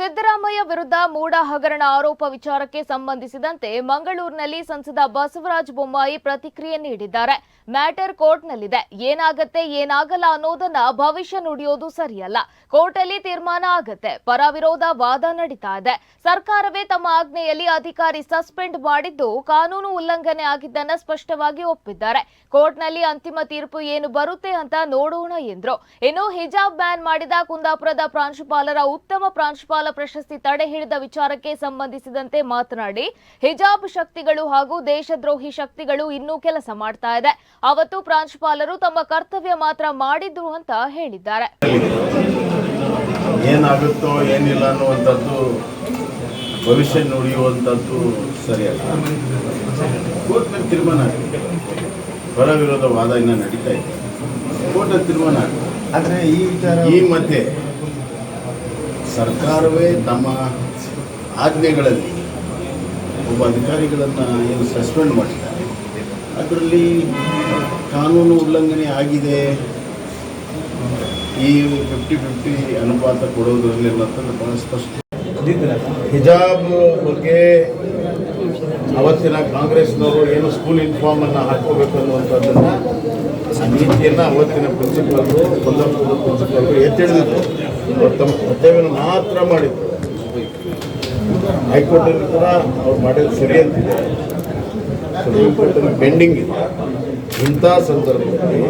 ಸಿದ್ದರಾಮಯ್ಯ ವಿರುದ್ಧ ಮೂಡ ಹಗರಣ ಆರೋಪ ವಿಚಾರಕ್ಕೆ ಸಂಬಂಧಿಸಿದಂತೆ ಮಂಗಳೂರಿನಲ್ಲಿ ಸಂಸದ ಬಸವರಾಜ ಬೊಮ್ಮಾಯಿ ಪ್ರತಿಕ್ರಿಯೆ ನೀಡಿದ್ದಾರೆ. ಮ್ಯಾಟರ್ ಕೋರ್ಟ್ನಲ್ಲಿದೆ. ಏನಾಗತ್ತೆ, ಏನಾಗಲ್ಲ ಅನ್ನೋದನ್ನ ಭವಿಷ್ಯ ನುಡಿಯೋದು ಸರಿಯಲ್ಲ. ಕೋರ್ಟಲ್ಲಿ ತೀರ್ಮಾನ ಆಗತ್ತೆ. ಪರ ವಿರೋಧ ವಾದ ನಡೀತಾ ಇದೆ. ಸರ್ಕಾರವೇ ತಮ್ಮ ಆಜ್ಞೆಯಲ್ಲಿ ಅಧಿಕಾರಿ ಸಸ್ಪೆಂಡ್ ಮಾಡಿದ್ದು ಕಾನೂನು ಉಲ್ಲಂಘನೆ ಆಗಿದ್ದನ್ನ ಸ್ಪಷ್ಟವಾಗಿ ಒಪ್ಪಿದ್ದಾರೆ. ಕೋರ್ಟ್ನಲ್ಲಿ ಅಂತಿಮ ತೀರ್ಪು ಏನು ಬರುತ್ತೆ ಅಂತ ನೋಡೋಣ ಎಂದ್ರು. ಇನ್ನು ಹಿಜಾಬ್ ಬ್ಯಾನ್ ಮಾಡಿದ ಕುಂದಾಪುರದ ಪ್ರಾಂಶುಪಾಲರ ಉತ್ತಮ ಪ್ರಾಂಶುಪಾಲ ಪ್ರಶಸ್ತಿ ತಡೆ ಹಿಡಿದ ವಿಚಾರಕ್ಕೆ ಸಂಬಂಧಿಸಿದಂತೆ ಮಾತನಾಡಿ ಹಿಜಾಬ್ ಶಕ್ತಿಗಳು ಹಾಗೂ ದೇಶದ್ರೋಹಿ ಶಕ್ತಿಗಳು ಇನ್ನೂ ಕೆಲಸ ಮಾಡ್ತಾ ಇದೆ. ಅವತ್ತು ಪ್ರಾಂಶುಪಾಲರು ತಮ್ಮ ಕರ್ತವ್ಯ ಮಾತ್ರ ಮಾಡಿದ್ರು ಅಂತ ಹೇಳಿದ್ದಾರೆ. ಏನಾಗುತ್ತೋ ಏನಿಲ್ಲ ಅನ್ನುವಂಥದ್ದು ಭವಿಷ್ಯ ನುಡಿಯುವಂಥದ್ದು ಸರಿಯಲ್ಲ. ಕೋರ್ಟ್ನ ತೀರ್ಮಾನ ಪರ ವಿರೋಧ ವಾದ ಇನ್ನೂ ನಡೀತಾ ಇದೆ ಕೋರ್ಟ್ನಲ್ಲಿ ತೀರ್ಮಾನ ಆದರೆ ಈ ವಿಚಾರ ಈ ಮಧ್ಯೆ ಸರ್ಕಾರವೇ ತಮ್ಮ ಆಜ್ಞೆಗಳಲ್ಲಿ ಒಬ್ಬ ಅಧಿಕಾರಿಗಳನ್ನು ಏನು ಸಸ್ಪೆಂಡ್ ಮಾಡಿದ್ದಾರೆ. ಅದರಲ್ಲಿ ಕಾನೂನು ಉಲ್ಲಂಘನೆ ಆಗಿದೆ. ಈ ಫಿಫ್ಟಿ ಫಿಫ್ಟಿ ಅನುಪಾತ ಕೊಡೋದ್ರಲ್ಲಿ ಮತ್ತೊಂದು ಭಾಳ ಸ್ಪಷ್ಟ. ಹಿಜಾಬ್ ಬಗ್ಗೆ ಅವತ್ತಿನ ಕಾಂಗ್ರೆಸ್ನವರು ಏನು ಸ್ಕೂಲ್ ಯೂನಿಫಾರ್ಮನ್ನು ಹಾಕೋಬೇಕು ಅನ್ನುವಂಥದ್ದನ್ನು ನೀತಿಯನ್ನು ಅವತ್ತಿನ ಪ್ರಿನ್ಸಿಪಾಲ್ರು ಕುಂದಾಪುರದ ಪ್ರಿನ್ಸಿಪಾಲ್ರು ಎತ್ತಿಡಿದ್ರು ತಮ್ಮ ಕರ್ತವ್ಯವನ್ನು ಮಾತ್ರ ಮಾಡಿದ್ರು. ಹೈಕೋರ್ಟಲ್ಲಿ ಕೂಡ ಅವ್ರು ಮಾಡಿದ್ದು ಸರಿ ಅಂತಿದೆ. ಸುಪ್ರೀಂ ಪೆಂಡಿಂಗ್ ಇದೆ. ಇಂಥ ಸಂದರ್ಭದಲ್ಲಿ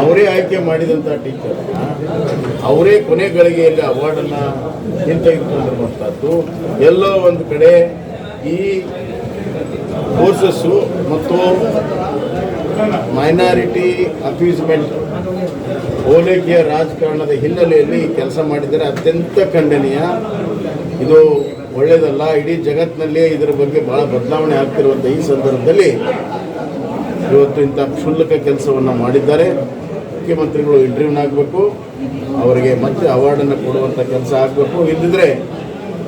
ಅವರೇ ಆಯ್ಕೆ ಮಾಡಿದಂಥ ಟೀಚರ್ ಅವರೇ ಕೊನೆ ಗಳಿಗೆಯಲ್ಲಿ ಅವಾರ್ಡನ್ನು ಹಿಂತೆಗೆದುಕೊಂಡಿರುವಂಥದ್ದು ಎಲ್ಲೋ ಒಂದು ಕಡೆ ಈ ಕೋರ್ಸಸ್ಸು ಮತ್ತು ಮೈನಾರಿಟಿ ಅಪ್ಯೂಸ್ಮೆಂಟ್ ಓಲೈಕೆಯ ರಾಜಕಾರಣದ ಹಿನ್ನೆಲೆಯಲ್ಲಿ ಕೆಲಸ ಮಾಡಿದರೆ ಅತ್ಯಂತ ಖಂಡನೀಯ. ಇದು ಒಳ್ಳೆಯದಲ್ಲ ಇಡೀ ಜಗತ್ತಿನಲ್ಲೇ ಇದರ ಬಗ್ಗೆ ಭಾಳ ಬದಲಾವಣೆ ಆಗ್ತಿರುವಂಥ ಈ ಸಂದರ್ಭದಲ್ಲಿ ಇವತ್ತು ಇಂಥ ಕ್ಷುಲ್ಲಕ ಕೆಲಸವನ್ನು ಮಾಡಿದ್ದಾರೆ. ಮುಖ್ಯಮಂತ್ರಿಗಳು ಇಂಟರ್ವ್ಯೂನ್ ಆಗಬೇಕು. ಅವರಿಗೆ ಮತ್ತೆ ಅವಾರ್ಡನ್ನು ಕೊಡುವಂಥ ಕೆಲಸ ಆಗಬೇಕು. ಇಲ್ಲದಿದ್ದರೆ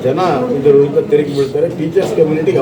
ಜನ ಇದರ ವಿರುದ್ಧ ತಿರುಗಿ ಬೀಳ್ತಾರೆ. ಟೀಚರ್ಸ್ ಕಮ್ಯುನಿಟಿಗೆ